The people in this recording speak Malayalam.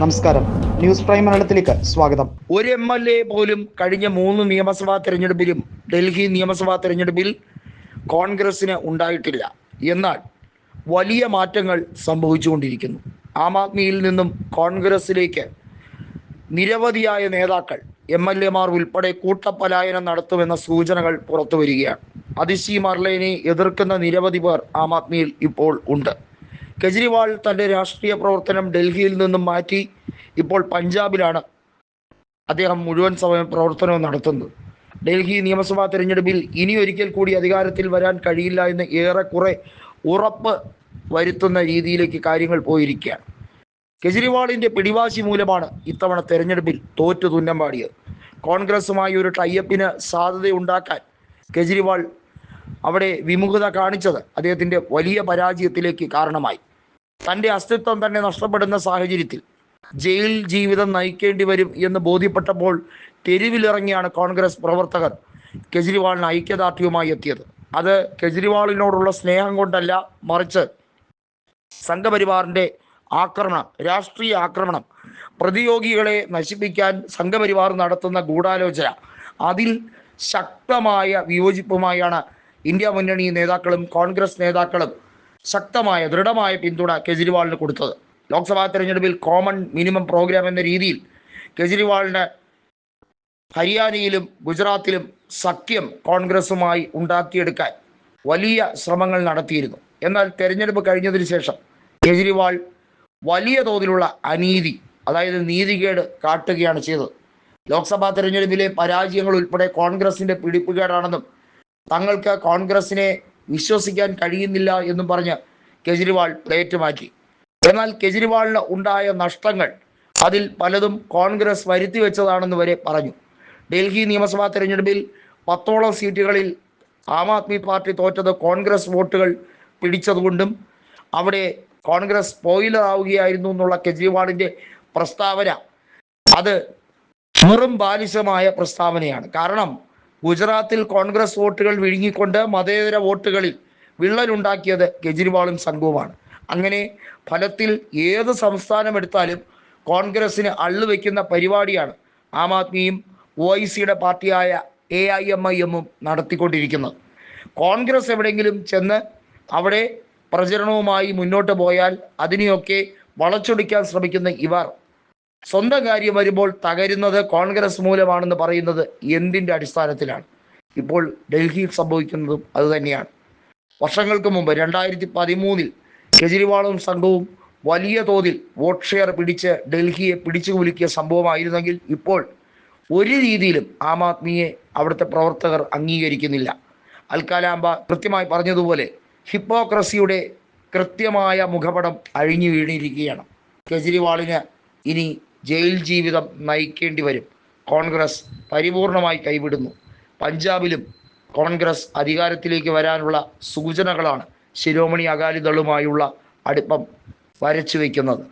നമസ്കാരം. ന്യൂസ് പ്രൈം മലയാളത്തിലേക്ക് സ്വാഗതം. ഒരു എം എൽ എ പോലും കഴിഞ്ഞ മൂന്ന് നിയമസഭാ തെരഞ്ഞെടുപ്പിലും ഡൽഹി നിയമസഭാ തെരഞ്ഞെടുപ്പിൽ കോൺഗ്രസിന് ഉണ്ടായിട്ടില്ല. എന്നാൽ വലിയ മാറ്റങ്ങൾ സംഭവിച്ചുകൊണ്ടിരിക്കുന്നു. ആം ആദ്മിയിൽ നിന്നും കോൺഗ്രസിലേക്ക് നിരവധിയായ നേതാക്കൾ എം എൽ എമാർ ഉൾപ്പെടെ കൂട്ടപ്പലായനം നടത്തുമെന്ന സൂചനകൾ പുറത്തു വരികയാണ് അതിശി മർലേനെ എതിർക്കുന്ന നിരവധി പേർ ആം ആദ്മിയിൽ ഇപ്പോൾ ഉണ്ട്. കെജ്രിവാൾ തന്റെ രാഷ്ട്രീയ പ്രവർത്തനം ഡൽഹിയിൽ നിന്നും മാറ്റി ഇപ്പോൾ പഞ്ചാബിലാണ് അദ്ദേഹം മുഴുവൻ സമയം പ്രവർത്തനവും നടത്തുന്നത്. ഡൽഹി നിയമസഭാ തെരഞ്ഞെടുപ്പിൽ ഇനി ഒരിക്കൽ കൂടി അധികാരത്തിൽ വരാൻ കഴിയില്ല എന്ന് ഏറെക്കുറെ ഉറപ്പ് വരുത്തുന്ന രീതിയിലേക്ക് കാര്യങ്ങൾ പോയിരിക്കുകയാണ്. കെജ്രിവാളിന്റെ പിടിവാശി മൂലമാണ് ഇത്തവണ തെരഞ്ഞെടുപ്പിൽ തോറ്റു തുന്നം പാടിയത്. കോൺഗ്രസുമായി ഒരു ടൈപ്പിന് സാധ്യതയുണ്ടാക്കാൻ കെജ്രിവാൾ അവിടെ വിമുഖത കാണിച്ചത് അദ്ദേഹത്തിന്റെ വലിയ പരാജയത്തിലേക്ക് കാരണമായി. തന്റെ അസ്തിത്വം തന്നെ നഷ്ടപ്പെടുന്ന സാഹചര്യത്തിൽ ജയിൽ ജീവിതം നയിക്കേണ്ടി വരും എന്ന് ബോധ്യപ്പെട്ടപ്പോൾ തെരുവിലിറങ്ങിയാണ് കോൺഗ്രസ് പ്രവർത്തകർ കെജ്രിവാളിന് ഐക്യദാർഢ്യവുമായി എത്തിയത്. അത് കെജ്രിവാളിനോടുള്ള സ്നേഹം കൊണ്ടല്ല മറിച്ച് സംഘപരിവാറിന്റെ ആക്രമണം രാഷ്ട്രീയ ആക്രമണം പ്രതിയോഗികളെ നശിപ്പിക്കാൻ സംഘപരിവാർ നടത്തുന്ന ഗൂഢാലോചന അതിൽ ശക്തമായ വിയോജിപ്പുമായാണ് ഇന്ത്യ മുന്നണി നേതാക്കളും കോൺഗ്രസ് നേതാക്കളും ശക്തമായ ദൃഢമായ പിന്തുണ കെജ്രിവാളിന് കൊടുത്തത്. ലോക്സഭാ തെരഞ്ഞെടുപ്പിൽ കോമൺ മിനിമം പ്രോഗ്രാം എന്ന രീതിയിൽ കെജ്രിവാളിന് ഹരിയാനയിലും ഗുജറാത്തിലും സഖ്യം കോൺഗ്രസുമായി ഉണ്ടാക്കിയെടുക്കാൻ വലിയ ശ്രമങ്ങൾ നടത്തിയിരുന്നു. എന്നാൽ തെരഞ്ഞെടുപ്പ് കഴിഞ്ഞതിന് ശേഷം കെജ്രിവാൾ വലിയ തോതിലുള്ള അനീതി അതായത് നീതികേട് കാട്ടുകയാണ് ചെയ്തത്. ലോക്സഭാ തെരഞ്ഞെടുപ്പിലെ പരാജയങ്ങൾ ഉൾപ്പെടെ കോൺഗ്രസിന്റെ പിടിപ്പുകേടാണെന്നും തങ്ങൾക്ക് കോൺഗ്രസിനെ വിശ്വസിക്കാൻ കഴിയുന്നില്ല എന്നും പറഞ്ഞ് കെജ്രിവാൾ പ്ലേറ്റ് മാറ്റി. എന്നാൽ കെജ്രിവാളിന് ഉണ്ടായ നഷ്ടങ്ങൾ അതിൽ പലതും കോൺഗ്രസ് വരുത്തി വെച്ചതാണെന്ന് വരെ പറഞ്ഞു. ഡൽഹി നിയമസഭാ തെരഞ്ഞെടുപ്പിൽ പത്തോളം സീറ്റുകളിൽ ആം ആദ്മി പാർട്ടി തോറ്റത് കോൺഗ്രസ് വോട്ടുകൾ പിടിച്ചതുകൊണ്ടും അവിടെ കോൺഗ്രസ് സ്പോയിലർ ആവുകയായിരുന്നു എന്നുള്ള കെജ്രിവാളിന്റെ പ്രസ്താവന. അത് വെറും ബാലിശമായ പ്രസ്താവനയാണ്. കാരണം ഗുജറാത്തിൽ കോൺഗ്രസ് വോട്ടുകൾ വിഴുങ്ങിക്കൊണ്ട് മതേതര വോട്ടുകളിൽ വിള്ളലുണ്ടാക്കിയത് കെജ്രിവാളും സംഘവുമാണ്. അങ്ങനെ ഫലത്തിൽ ഏത് സംസ്ഥാനമെടുത്താലും കോൺഗ്രസിന് അള്ളുവെക്കുന്ന പരിപാടിയാണ് ആം ആദ്മിയും ഒ ഐ സിയുടെ പാർട്ടിയായ എ ഐ എം ഐ എമ്മും നടത്തിക്കൊണ്ടിരിക്കുന്നത്. കോൺഗ്രസ് എവിടെയെങ്കിലും ചെന്ന് അവിടെ പ്രചരണവുമായി മുന്നോട്ട് പോയാൽ അതിനെയൊക്കെ വളച്ചൊടിക്കാൻ ശ്രമിക്കുന്ന ഇവർ സ്വന്തം കാര്യം വരുമ്പോൾ തകരുന്നത് കോൺഗ്രസ് മൂലമാണെന്ന് പറയുന്നത് എന്തിന്റെ അടിസ്ഥാനത്തിലാണ്? ഇപ്പോൾ ഡൽഹിയിൽ സംഭവിക്കുന്നതും അതുതന്നെയാണ് വർഷങ്ങൾക്ക് മുമ്പ് രണ്ടായിരത്തി പതിമൂന്നിൽ കെജ്രിവാളും സംഘവും വലിയ തോതിൽ വോട്ട് ഷെയർ പിടിച്ച് ഡൽഹിയെ പിടിച്ചു കുലുക്കിയ സംഭവമായിരുന്നെങ്കിൽ ഇപ്പോൾ ഒരു രീതിയിലും ആം ആദ്മിയെ അവിടുത്തെ പ്രവർത്തകർ അംഗീകരിക്കുന്നില്ല. അൽക്കാലാമ്പ കൃത്യമായി പറഞ്ഞതുപോലെ ഹിപ്പോക്രസിയുടെ കൃത്യമായ മുഖപടം അഴിഞ്ഞു വീണിരിക്കുകയാണ്. കെജ്രിവാളിന് ഇനി ജയിൽ ജീവിതം നയിക്കേണ്ടി വരും. കോൺഗ്രസ് പരിപൂർണമായി കൈവിടുന്നു. പഞ്ചാബിലും കോൺഗ്രസ് അധികാരത്തിലേക്ക് വരാനുള്ള സൂചനകളാണ് ശിരോമണി അകാലിദളുമായുള്ള അടുപ്പം വരച്ചു വയ്ക്കുന്നത്